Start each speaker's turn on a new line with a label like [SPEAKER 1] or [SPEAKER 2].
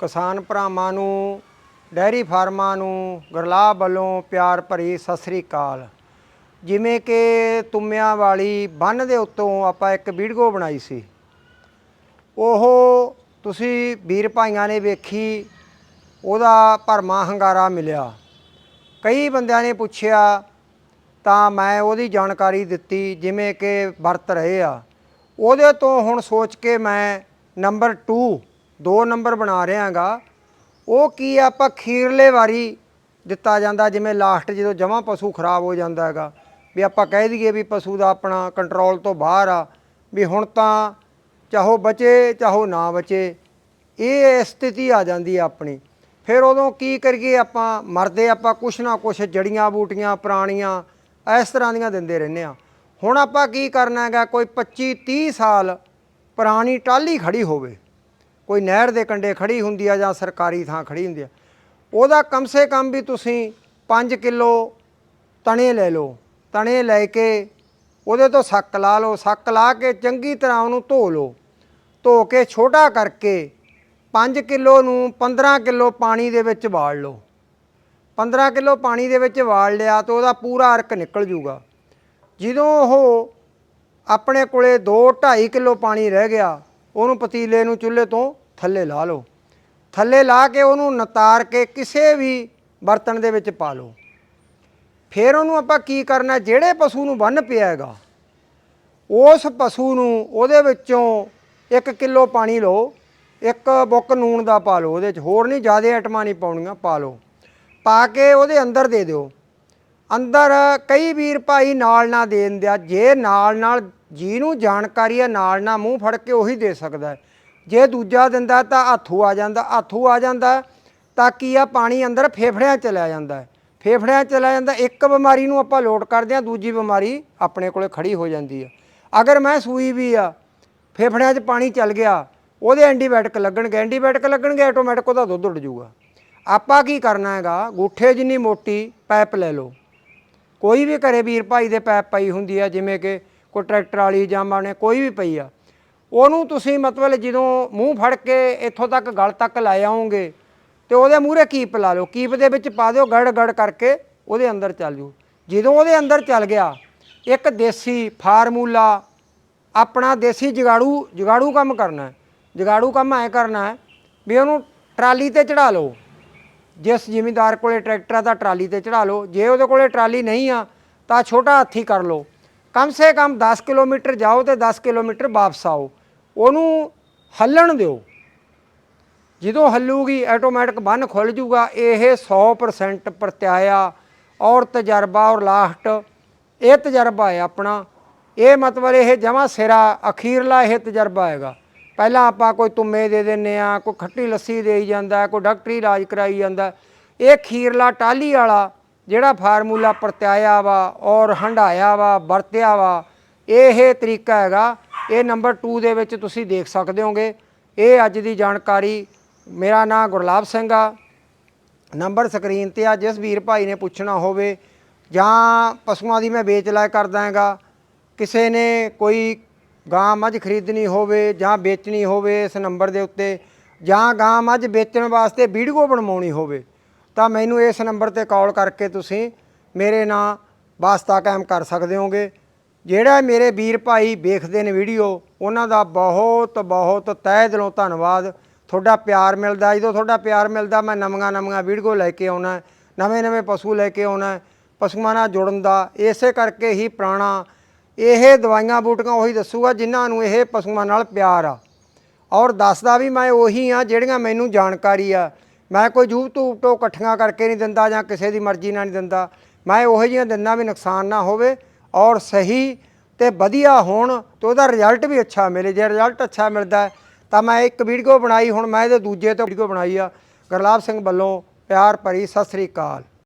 [SPEAKER 1] ਕਿਸਾਨ ਭਰਾਵਾਂ ਨੂੰ, ਡੈਰੀ ਫਾਰਮਾਂ ਨੂੰ ਗਰਲਾਬ ਵੱਲੋਂ ਪਿਆਰ ਭਰੀ ਸਤਿ ਸ੍ਰੀ ਅਕਾਲ। ਜਿਵੇਂ ਕਿ ਤੁੰਮਿਆਂ ਵਾਲੀ ਬੰਨ ਦੇ ਉੱਤੋਂ ਆਪਾਂ ਇੱਕ ਵੀਡੀਓ ਬਣਾਈ ਸੀ। ਉਹ ਤੁਸੀਂ ਵੀਰ ਭਾਈਆਂ ਨੇ ਵੇਖੀ, ਉਹਦਾ ਭਰਮਾ ਹੰਗਾਰਾ ਮਿਲਿਆ। ਕਈ ਬੰਦਿਆਂ ਨੇ ਪੁੱਛਿਆ, ਤਾਂ ਮੈਂ ਉਹਦੀ ਜਾਣਕਾਰੀ ਦਿੱਤੀ, ਜਿਵੇਂ ਕਿ ਵਰਤ ਰਹੇ ਆ। ਉਹਦੇ ਤੋਂ ਹੁਣ ਸੋਚ ਕੇ ਮੈਂ ਨੰਬਰ 2 ਦੋ ਨੰਬਰ ਬਣਾ ਰਿਹਾਗਾ। ਉਹ ਕੀ ਆ, ਆਪਾਂ ਖੀਰਲੇ ਵਾਰੀ ਦਿੱਤਾ ਜਾਂਦਾ ਜਿਵੇਂ ਲਾਸਟ ਜਦੋਂ ਜਮਾਂ ਪਸ਼ੂ ਖਰਾਬ ਹੋ ਜਾਂਦਾ ਹੈਗਾ। ਵੀ ਆਪਾਂ ਕਹਿ ਦਈਏ ਵੀ ਪਸ਼ੂ ਦਾ ਆਪਣਾ ਕੰਟਰੋਲ ਤੋਂ ਬਾਹਰ ਆ ਵੀ ਹੁਣ ਤਾਂ ਚਾਹੋ ਬਚੇ ਚਾਹੋ ਨਾ ਬਚੇ ਇਹ ਸਥਿਤੀ ਆ ਜਾਂਦੀ ਆ ਆਪਣੀ। ਫਿਰ ਉਦੋਂ ਕੀ ਕਰੀਏ ਆਪਾਂ ਮਰਦੇ ਆਪਾਂ ਕੁਛ ਨਾ ਕੁਛ ਜੜੀਆਂ ਬੂਟੀਆਂ ਪੁਰਾਣੀਆਂ ਇਸ ਤਰ੍ਹਾਂ ਦੀਆਂ ਦਿੰਦੇ ਰਹਿੰਦੇ ਆ। ਹੁਣ ਆਪਾਂ ਕੀ ਕਰਨਾ ਹੈਗਾ ਕੋਈ 25 30 ਸਾਲ ਪੁਰਾਣੀ ਟਾਲੀ ਖੜੀ ਹੋਵੇ। ਕੋਈ ਨਹਿਰ ਦੇ ਕੰਢੇ ਖੜੀ ਹੁੰਦੀ ਆ ਜਾਂ ਸਰਕਾਰੀ ਥਾਂ ਖੜੀ ਹੁੰਦੀ ਆ, ਉਹਦਾ ਕਮ ਸੇ ਕਮ ਵੀ ਤੁਸੀਂ 5 ਕਿਲੋ ਤਣੇ ਲੈ ਲਓ। ਤਣੇ ਲੈ ਕੇ ਉਹਦੇ ਤੋਂ ਸੱਕ ਲਾ ਲਓ, ਸੱਕ ਲਾ ਕੇ ਚੰਗੀ ਤਰ੍ਹਾਂ ਉਹਨੂੰ ਧੋ ਲਓ। ਧੋ ਕੇ ਛੋਟਾ ਕਰਕੇ 5 ਕਿਲੋ ਨੂੰ 15 ਕਿਲੋ ਪਾਣੀ ਦੇ ਵਿੱਚ ਵਾਲ ਲਓ। 15 ਕਿਲੋ ਪਾਣੀ ਦੇ ਵਿੱਚ ਵਾਲ ਲਿਆ ਤਾਂ ਉਹਦਾ ਪੂਰਾ ਅਰਕ ਨਿਕਲ ਜੂਗਾ। ਜਦੋਂ ਉਹ ਆਪਣੇ ਕੋਲੇ 2 2.5 ਕਿਲੋ ਪਾਣੀ ਰਹਿ ਗਿਆ, ਉਹਨੂੰ ਪਤੀਲੇ ਨੂੰ ਚੁੱਲ੍ਹੇ ਤੋਂ ਥੱਲੇ ਲਾ ਲਓ। ਥੱਲੇ ਲਾ ਕੇ ਉਹਨੂੰ ਨਤਾਰ ਕੇ ਕਿਸੇ ਵੀ ਬਰਤਨ ਦੇ ਵਿੱਚ ਪਾ ਲਓ। ਫਿਰ ਉਹਨੂੰ ਆਪਾਂ ਕੀ ਕਰਨਾ, ਜਿਹੜੇ ਪਸ਼ੂ ਨੂੰ ਬੰਨ ਪਿਆ ਹੈਗਾ, ਉਸ ਪਸ਼ੂ ਨੂੰ ਉਹਦੇ ਵਿੱਚੋਂ 1 ਕਿਲੋ ਪਾਣੀ ਲਓ, ਇੱਕ ਬੁੱਕ ਨੂਣ ਦਾ ਪਾ ਲਓ ਉਹਦੇ ਚ ਹੋਰ ਨਹੀਂ, ਜ਼ਿਆਦਾ ਆਈਟਮਾਂ ਨਹੀਂ ਪਾਉਣੀਆਂ, ਪਾ ਲਓ। ਪਾ ਕੇ ਉਹਦੇ ਅੰਦਰ ਦੇ ਦਿਓ। ਅੰਦਰ ਕਈ ਵੀਰ ਭਾਈ ਨਾਲ ਨਾ ਦੇ ਦਿੰਦੇ ਜੇ ਨਾਲ ਨਾਲ ਜਿਹਨੂੰ ਜਾਣਕਾਰੀ ਹੈ ਨਾਲ ਨਾਲ ਮੂੰਹ ਫੜ ਕੇ ਉਹੀ ਦੇ ਸਕਦਾ ਜੇ ਦੂਜਾ ਦਿੰਦਾ ਤਾਂ ਹੱਥੂ ਆ ਜਾਂਦਾ, ਹੱਥੋਂ ਆ ਜਾਂਦਾ ਤਾਂ ਕੀ ਆ, ਪਾਣੀ ਅੰਦਰ ਫੇਫੜਿਆਂ 'ਚ ਚਲਾ ਜਾਂਦਾ ਫੇਫੜਿਆਂ 'ਚ ਚਲਾ ਜਾਂਦਾ, ਇੱਕ ਬਿਮਾਰੀ ਨੂੰ ਆਪਾਂ ਲੋਟ ਕਰਦੇ ਆ ਦੂਜੀ ਬਿਮਾਰੀ ਆਪਣੇ ਕੋਲੇ ਖੜੀ ਹੋ ਜਾਂਦੀ ਆ ਅਗਰ ਮੈਂ ਸੂਈ ਵੀ ਆ, ਫੇਫੜਿਆਂ 'ਚ ਪਾਣੀ ਚੱਲ ਗਿਆ, ਉਹਦੇ ਐਂਟੀਬਾਇਓਟਿਕ ਲੱਗਣਗੇ ਐਂਟੀਬਾਇਓਟਿਕ ਲੱਗਣਗੇ, ਆਟੋਮੈਟਿਕ ਉਹਦਾ ਦੁੱਧ ਉੱਡ ਜਾਊਗਾ। ਆਪਾਂ ਕੀ ਕਰਨਾ ਹੈਗਾ, ਗੂਠੇ ਜਿੰਨੀ ਮੋਟੀ ਪਾਈਪ ਲੈ ਲਓ। ਕੋਈ ਵੀ ਘਰੇ ਵੀਰ ਭਾਈ ਦੇ ਪੈਪ ਪਈ ਹੁੰਦੀ ਆ, ਜਿਵੇਂ ਕਿ ਕੋਈ ਟਰੈਕਟਰ ਵਾਲੀ ਜਾਂ ਮਾਣੇ ਕੋਈ ਵੀ ਪਈ ਆ ਉਹਨੂੰ ਤੁਸੀਂ ਮਤਲਬ ਜਦੋਂ ਮੂੰਹ ਫੜ ਕੇ ਇੱਥੋਂ ਤੱਕ ਗਲ ਤੱਕ ਲੈ ਆਉਂਗੇ ਤੇ ਉਹਦੇ ਮੂਹਰੇ ਕੀਪ ਲਾ ਲਓ, ਕੀਪ ਦੇ ਵਿੱਚ ਪਾ ਦਿਓ, ਗੜ ਗੜ ਕਰਕੇ ਉਹਦੇ ਅੰਦਰ ਚੱਲ ਜੂ ਜਦੋਂ ਉਹਦੇ ਅੰਦਰ ਚੱਲ ਗਿਆ, ਇੱਕ ਦੇਸੀ ਫਾਰਮੂਲਾ, ਆਪਣਾ ਦੇਸੀ ਜਗਾੜੂ ਜਗਾੜੂ ਕੰਮ ਕਰਨਾ ਹੈ। ਜਗਾੜੂ ਕੰਮ ਐ ਕਰਨਾ ਹੈ ਵੀ ਉਹਨੂੰ ਟਰਾਲੀ ਤੇ ਚੜਾ ਲਓ। ਜਿਸ ਜ਼ਿਮੀਂਦਾਰ ਕੋਲੇ ਟਰੈਕਟਰ ਆ ਤਾਂ ਟਰਾਲੀ ਤੇ ਚੜਾ ਲਓ। ਜੇ ਉਹਦੇ ਕੋਲੇ ਟਰਾਲੀ ਨਹੀਂ ਆ, ਤਾਂ ਛੋਟਾ ਹਾਥੀ ਕਰ ਲਓ। ਕਮ ਸੇ ਕਮ 10 ਕਿਲੋਮੀਟਰ ਜਾਓ ਤੇ 10 ਕਿਲੋਮੀਟਰ ਵਾਪਸ ਆਓ। ਉਹਨੂੰ ਹੱਲਣ ਦਿਓ। ਜਦੋਂ ਹੱਲੂਗੀ ਆਟੋਮੈਟਿਕ ਬੰਨ ਖੁੱਲ ਜੂਗਾ। ਇਹ 100% ਪ੍ਰਤਿਆਇਆ, ਔਰ ਤਜਰਬਾ ਔਰ ਲਾਸਟ ਇਹ ਤਜਰਬਾ ਹੈ ਆਪਣਾ। ਇਹ ਮਤਲਬ ਇਹ ਜਮਾ ਸਿਰਾ, ਅਖੀਰਲਾ ਇਹ ਤਜਰਬਾ ਹੈਗਾ। ਪਹਿਲਾਂ ਆਪਾਂ ਕੋਈ ਤੁੰਮੇ ਦੇ ਦਿੰਨੇ ਆ, ਕੋਈ ਖੱਟੀ ਲੱਸੀ ਦੇਈ ਜਾਂਦਾ, ਕੋਈ ਡਾਕਟਰੀ ਇਲਾਜ ਕਰਾਈ ਜਾਂਦਾ। ਇਹ ਖੀਰਲਾ ਟਾਲੀ ਵਾਲਾ, ਜਿਹੜਾ ਫਾਰਮੂਲਾ ਪ੍ਰਤਿਆਇਆ ਵਾ, ਔਰ ਹੰਡਾਇਆ ਵਾ, ਵਰਤਿਆ ਵਾ, ਇਹ ਤਰੀਕਾ ਹੈਗਾ। ਇਹ ਨੰਬਰ 2 ਦੇ ਵਿੱਚ ਤੁਸੀਂ ਦੇਖ ਸਕਦੇ ਹੋਗੇ। ਇਹ ਅੱਜ ਦੀ ਜਾਣਕਾਰੀ, ਮੇਰਾ ਨਾਮ ਗੁਰਲਾਬ ਸਿੰਘ ਆ। ਨੰਬਰ ਸਕਰੀਨ ਤੇ ਆ, ਜਿਸ ਵੀਰ ਭਾਈ ਨੇ ਪੁੱਛਣਾ ਹੋਵੇ ਜਾਂ ਪਸ਼ੂਆਂ ਦੀ ਮੈਂ ਵੇਚ ਲੈ ਕਰਦਾ ਹੈਗਾ ਕਿਸੇ ਨੇ ਕੋਈ ਗਾਂ ਮੱਝ ਖਰੀਦਣੀ ਹੋਵੇ ਜਾਂ ਵੇਚਣੀ ਹੋਵੇ ਇਸ ਨੰਬਰ ਦੇ ਉੱਤੇ, ਜਾਂ ਗਾਂ ਮੱਝ ਵੇਚਣ ਵਾਸਤੇ ਵੀਡੀਓ ਬਣਵਾਉਣੀ ਹੋਵੇ, ਤਾਂ ਮੈਨੂੰ ਇਸ ਨੰਬਰ ਤੇ ਕਾਲ ਕਰਕੇ ਤੁਸੀਂ ਮੇਰੇ ਨਾਲ ਵਾਸਤਾ ਕਾਇਮ ਕਰ ਸਕਦੇ ਹੋਗੇ। ਜਿਹੜਾ ਮੇਰੇ ਵੀਰ ਭਾਈ ਵੇਖਦੇ ਨੇ ਵੀਡੀਓ, ਉਹਨਾਂ ਦਾ ਬਹੁਤ ਬਹੁਤ ਤਹਿ ਦਿਲੋਂ ਧੰਨਵਾਦ। ਤੁਹਾਡਾ ਪਿਆਰ ਮਿਲਦਾ, ਜਦੋਂ ਤੁਹਾਡਾ ਪਿਆਰ ਮਿਲਦਾ, ਮੈਂ ਨਵੀਆਂ ਨਵੀਆਂ ਵੀਡੀਓ ਲੈ ਕੇ ਆਉਣਾ, ਨਵੇਂ ਨਵੇਂ ਪਸ਼ੂ ਲੈ ਕੇ ਆਉਣਾ, ਪਸ਼ੂਆਂ ਨਾਲ ਜੁੜਨ ਦਾ, ਇਸੇ ਕਰਕੇ ਹੀ ਪੁਰਾਣਾ, ਇਹ ਦਵਾਈਆਂ ਬੂਟੀਆਂ ਉਹੀ ਦੱਸੂਗਾ ਜਿਨ੍ਹਾਂ ਨੂੰ ਇਹ ਪਸ਼ੂਆਂ ਨਾਲ ਪਿਆਰ ਆ। ਔਰ ਦੱਸਦਾ ਵੀ ਮੈਂ ਉਹੀ ਆ ਜਿਹੜੀਆਂ ਮੈਨੂੰ ਜਾਣਕਾਰੀ ਆ। ਮੈਂ ਕੋਈ YouTube ਤੋਂ ਇਕੱਠੀਆਂ ਕਰਕੇ ਨਹੀਂ ਦਿੰਦਾ ਜਾਂ ਕਿਸੇ ਦੀ ਮਰਜ਼ੀ ਨਾਲ ਨਹੀਂ ਦਿੰਦਾ। ਮੈਂ ਉਹੋ ਜਿਹੀਆਂ ਦਿੰਦਾ ਵੀ ਨੁਕਸਾਨ ਨਾ ਹੋਵੇ। ਔਰ ਸਹੀ ਤੇ ਵਧੀਆ ਹੋਣ ਤੇ ਉਹਦਾ ਰਿਜ਼ਲਟ ਵੀ ਅੱਛਾ ਮਿਲੇ। ਜੇ ਰਿਜ਼ਲਟ ਅੱਛਾ ਮਿਲਦਾ ਤਾਂ ਮੈਂ ਇੱਕ ਵੀਡੀਓ ਬਣਾਈ, ਹੁਣ ਮੈਂ ਇਹਦੇ ਦੂਜੇ ਤੋਂ ਵੀਡੀਓ ਬਣਾਈ ਆ। ਗੁਰਲਾਬ ਸਿੰਘ ਵੱਲੋਂ ਪਿਆਰ ਭਰੀ ਸਤਿ ਸ੍ਰੀ ਅਕਾਲ।